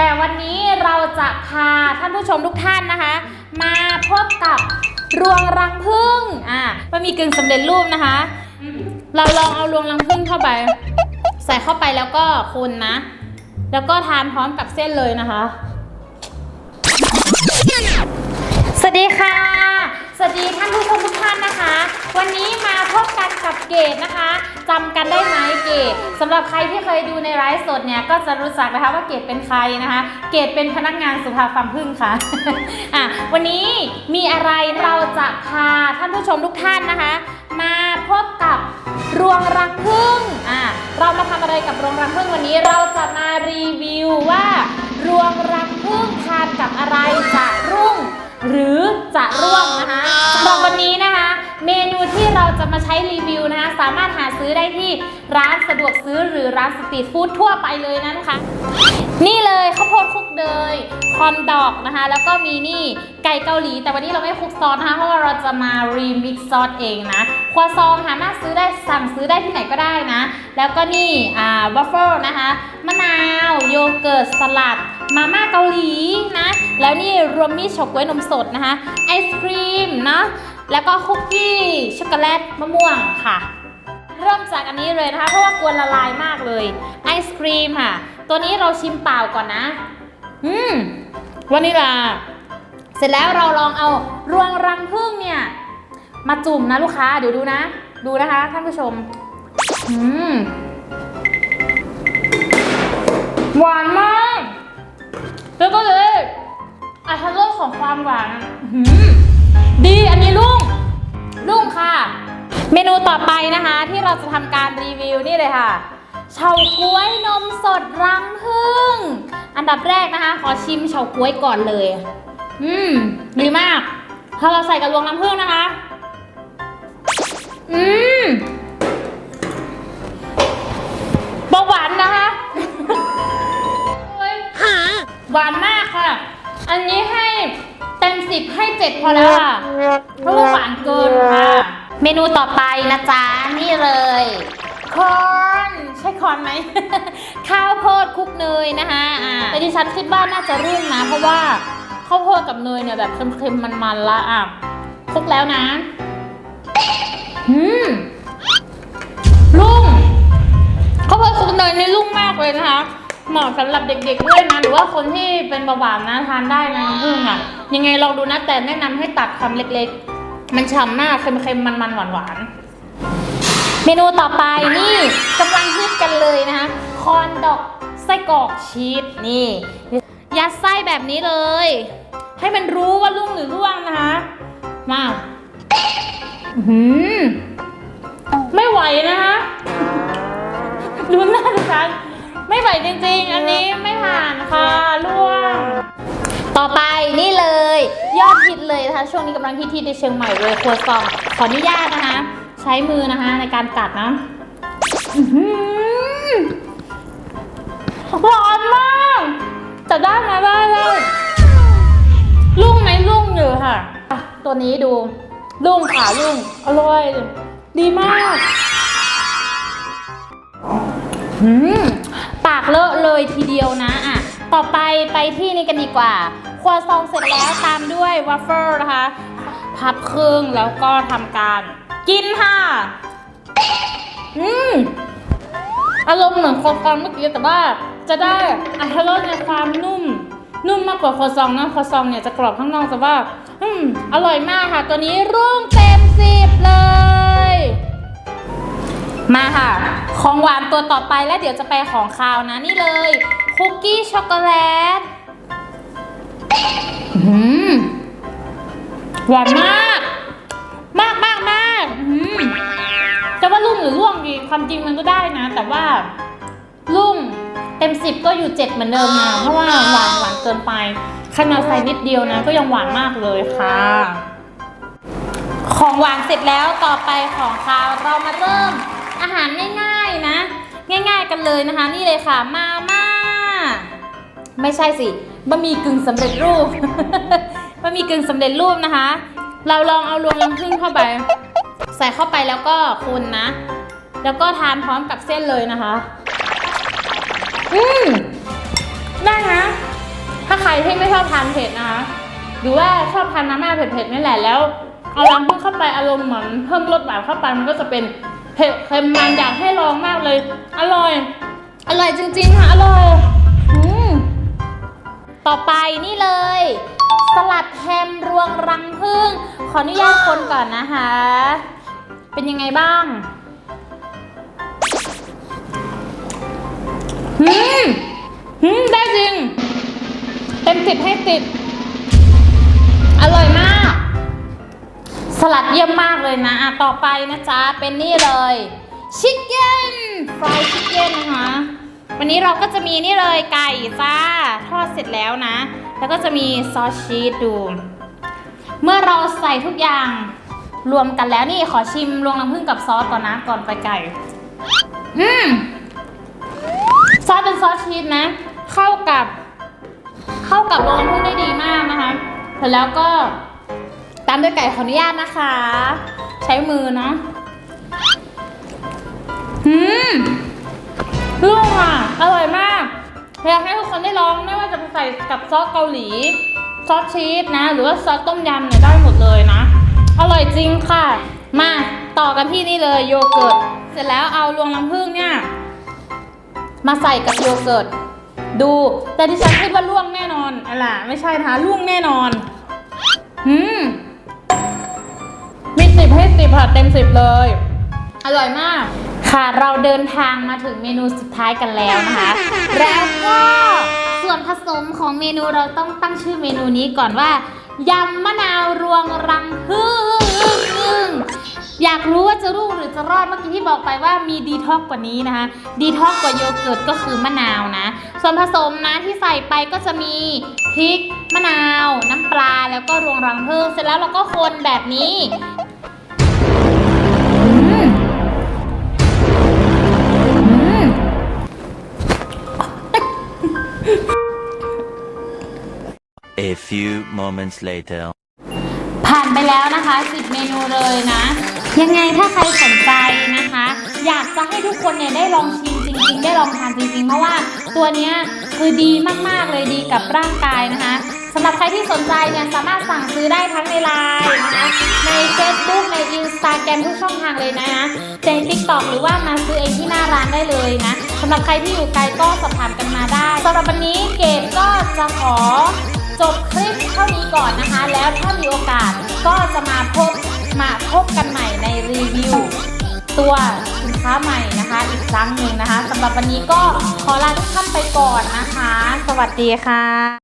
แต่วันนี้เราจะพาท่านผู้ชมทุกท่านนะคะ มาพบกับรวงรังผึ้งอ่ามันมีกึ่งสำเร็จรูปนะคะ เราลองเอารวงรังผึ้งเข้าไป ใส่เข้าไปแล้วก็คนนะ แล้วก็ทานพร้อมกับเส้นเลยนะคะ สวัสดีค่ะ สวัสดีท่านผู้ชมทุกท่านนะคะ วันนี้มาพบกันกับเกดนะคะจำกันได้ไหมเกดสำหรับใครที่เคยดูในไลฟ์สดเนี่ยก็จะรู้จักนะคะว่าเกดเป็นใครนะคะ เกดเป็นพนักงานสุภาพฟาร์มพึ่งค่ะอะ วันนี้มีอะไรเราจะพาท่านผู้ชมทุกท่านนะคะ มาพบกับรวงรังผึ้งอะเรามาทำอะไรกับรวงรังผึ้งวันนี้เราจะมารีวิวว่า รือจะร่วงนะคะสำหรับวันนี้นะคะ เมนูที่เราจะมาใช้รีวิวนะคะ สามารถหาซื้อได้ที่ร้านสะดวกซื้อหรือร้านสตรีทฟู้ดทั่วไปเลยนะคะนี่เลยข้าวโพดคลุกเดย คอนดอกนะคะ แล้วก็มีนี่ไก่เกาหลี แต่วันนี้เราไม่คลุกซอสนะคะ เพราะว่าเราจะมารีมิกซ์ซอสเองนะครัวซองสามารถซื้อได้สั่งซื้อได้ที่ไหนก็ได้นะ แล้วก็นี่อ่าวัฟเฟิลนะคะ มะนาว โยเกิร์ตสลัด มาม่าเกาหลีนะ แล้วนี่รวมมีเฉาก๊วยนมสดนะคะ ไอศครีมเนาะแล้วก็คุกกี้ช็อกโกแลตมะม่วงค่ะ เริ่มจากอันนี้เลยนะคะ เพราะว่ากวนละลายมากเลย ไอศครีมค่ะ ตัวนี้เราชิมเปล่าก่อนนะ อืม วานิลา เสร็จแล้วเราลองเอารวงรังผึ้งเนี่ยมาจุ่มนะลูกค้า เดี๋ยวดูนะ ดูนะคะท่านผู้ชมอืมหวานมาก แล้วก็เลยอัตรสของความหวานดีอันนี้ลุ่งลุ่งค่ะ เมนูต่อไปนะคะ ที่เราจะทำการรีวิวนี่เลยค่ะเฉาก๊วยนมสดรังผึ้ง อันดับแรกนะคะ ขอชิมเฉาก๊วยก่อนเลย อืมดีมากพอเราใส่กับรวงน้ำผึ้งนะคะ อืมเบาหวานนะคะโอ้ยหวานมากค่ะ อันนี้ให้เต็มสิบให้เจ็ดพอแล้วค่ะ เพราะว่าหวานเกินค่ะ เมนูต่อไปนะจ๊ะ นี่เลยคอน ใช่คอนไหม ข้าวโพดคลุกเนยนะคะอ่าแต่ดิฉันคิดว่าน่าจะรุ่งนะ เพราะว่าข้าวโพดกับเนยเนี่ยแบบเค็มๆมันๆละอะคลุกแล้วนะอืมรุ่งข้าวโพดคลุกเนยนี่รุ่งมากเลยนะคะเหมาะสำหรับเด็กๆด้วยนะหรือว่าคนที่เป็นเบาหวานนะทานได้นะน้ำผึ้งอะยังไงลองดูนะแต่แนะนำให้ตัดคำเล็กๆ มันฉ่ำมากเค็มๆมันๆหวานๆ เมนูต่อไปนี่กำลังฮิตกันเลยนะคะคอนดอกไส้กรอกชีสนี่ ยัดไส้แบบนี้เลย ให้มันรู้ว่ารุ่งหรือร่วงนะคะมาหือไม่ไหวนะคะดูหน้าดิฉันไม่ไหวจริงๆ อันนี้ไม่ผ่านค่ะล่วง ต่อไปนี่เลย ยอดฮิตเลยนะคะ ช่วงนี้กำลังฮิตที่ในเชียงใหม่เลยครัวซองขออนุญาตนะคะ ใช้มือนะคะในการกัดนะอื้อหือหวานมากจะได้ไหมได้เลยลุ่งไหมลุ่งอยู่ค่ะ ตัวนี้ดูลุ่งค่ะลุ่งอร่อย ดีมากหืมปากเลอะเลยทีเดียวนะอะต่อไปไปที่นี่กันดีกว่า ครัวซองเสร็จแล้วตามด้วยวัฟเฟิลนะคะ พับครึ่งแล้วก็ทำการ กินค่ะ อืม อารมณ์เหมือนโคซองเมื่อกี้แต่ว่าจะได้อัตรสในความนุ่ม นุ่มมากกว่าโคซองนะโคซองเนี่ยจะกรอบข้างนอกแต่ว่า อืม อร่อยมากค่ะ ตัวนี้รุ่งเต็มสิบเลย มาค่ะ ของหวานตัวต่อไปแล้วเดี๋ยวจะไปของคาวนะนี่เลยคุกกี้ช็อกโกแลตอืมหวานมาก ว่าลุ่มหรือร่วงดีความจริงมันก็ได้นะ แต่ว่าลุ่มเต็มสิบก็อยู่เจ็ดเหมือนเดิมนะเพราะว่าหวานหวานเกินไปขนาดใส่นิดเดียวนะ ก็ยังหวานมากเลยค่ะ ของหวานเสร็จแล้วต่อไปของคาวเรามาเริ่มอาหารง่ายๆนะ ง่าย ๆ กันเลยนะคะ นี่เลยค่ะมาม่าไม่ใช่สิบะหมี่กึ่งสำเร็จรูปบะหมี่กึ่งสำเร็จรูปนะคะ เราลองเอารวงน้ำผึ้งเข้าไป ใส่เข้าไปแล้วก็คนนะ แล้วก็ทานพร้อมกับเส้นเลยนะคะ อืมได้นะ ถ้าใครที่ไม่ชอบทานเผ็ดนะคะ หรือว่าชอบทานมาม่าเผ็ดๆนี่แหละแล้ว เอารังพึ่งเข้าไปอารมณ์เหมือนเพิ่มรสหวานเข้าไปมันก็จะเป็นเผ็ดเค็มมันอยากให้ลองมากเลย อร่อย อร่อยจริงๆค่ะอร่อยอืมต่อไปนี่เลย สลัดแฮมรวงรังผึ้งขออนุญาตคนก่อนนะคะ เป็นยังไงบ้าง หืมหืมได้จริง เต็มสิบให้สิบอร่อยมาก สลัดเยี่ยมมากเลยนะอะต่อไปนะจ๊ะ เป็นนี่เลยชิคเก้นฟรายชิคเก้นนะคะ วันนี้เราก็จะมีนี่เลยไก่จ้า ทอดเสร็จแล้วนะ แล้วก็จะมีซอสชีสดู เมื่อเราใส่ทุกอย่างรวมกันแล้วนี่ขอชิมรวงน้ำผึ้งกับซอสก่อนนะก่อนไปไก่ อืม ซอสเป็นซอสชีสนะ เข้ากับ เข้ากับโรลพึ่งได้ดีมากนะคะเสร็จแล้วก็ตามด้วยไก่ขออนุญาตนะคะ ใช้มือเนาะอืมลูกอะ อร่อยมากอยากให้ทุกคนได้ลองไม่ว่าจะไปใส่กับซอสเกาหลี ซอสชีสนะ หรือว่าซอสต้มยำเนี่ยได้หมดเลยนะ อร่อยจริงค่ะ มาต่อกันที่นี่เลยโยเกิร์ต เสร็จแล้วเอารวงน้ำผึ้งเนี่ย มาใส่กับโยเกิร์ตดู แต่ที่ฉันคิดว่าล่วงแน่นอนอะไรล่ะไม่ใช่นะคะล่วงแน่นอนอืมมีสิบให้สิบค่ะเต็มสิบเลย อร่อยมาก ค่ะเราเดินทางมาถึงเมนูสุดท้ายกันแล้วนะคะ แล้วก็ส่วนผสมของเมนูเราต้องตั้งชื่อเมนูนี้ก่อนว่ายำมะนาวรวงรังผึ้งอยากรู้ว่าจะรุ่งหรือ จะรอดเมื่อกี้ที่บอกไปว่ามีดีท็อกกว่านี้นะคะ ดีท็อกกว่าโยเกิร์ตก็คือมะนาวนะ ส่วนผสมนะที่ใส่ไปก็จะมีพริกมะนาว น้ำปลาแล้วก็รวงรังผึ้งเสร็จแล้วเราก็คนแบบนี้อืมอืม A few moments later. ผ่านไปแล้วนะคะ10เมนูเลยนะ ยังไงถ้าใครสนใจนะคะ อยากจะให้ทุกคนเนี่ยได้ลองชิมจริงๆ ได้ลองทานจริงๆ เพราะว่าตัวเนี้ยคือดีมากๆเลยดีกับร่างกายนะคะสำหรับใครที่สนใจเนี่ยสามารถสั่งซื้อได้ทั้งในไลน์นะคะใน Facebook ใน Instagram ทุกช่องทางเลยนะคะใน TikTok หรือว่ามาซื้อเองที่หน้าร้านได้เลยนะสำหรับใครที่อยู่ไกลก็สอบถามกันมาได้สำหรับวันนี้เกดก็จะขอจบคลิปเท่านี้ก่อนนะคะ แล้วถ้ามีโอกาสก็จะมาพบ มาพบกันใหม่ในรีวิว ตัวสินค้าใหม่นะคะ อีกครั้งหนึ่งนะคะสำหรับวันนี้ก็ขอลาทุกท่านไปก่อนนะคะ สวัสดีค่ะ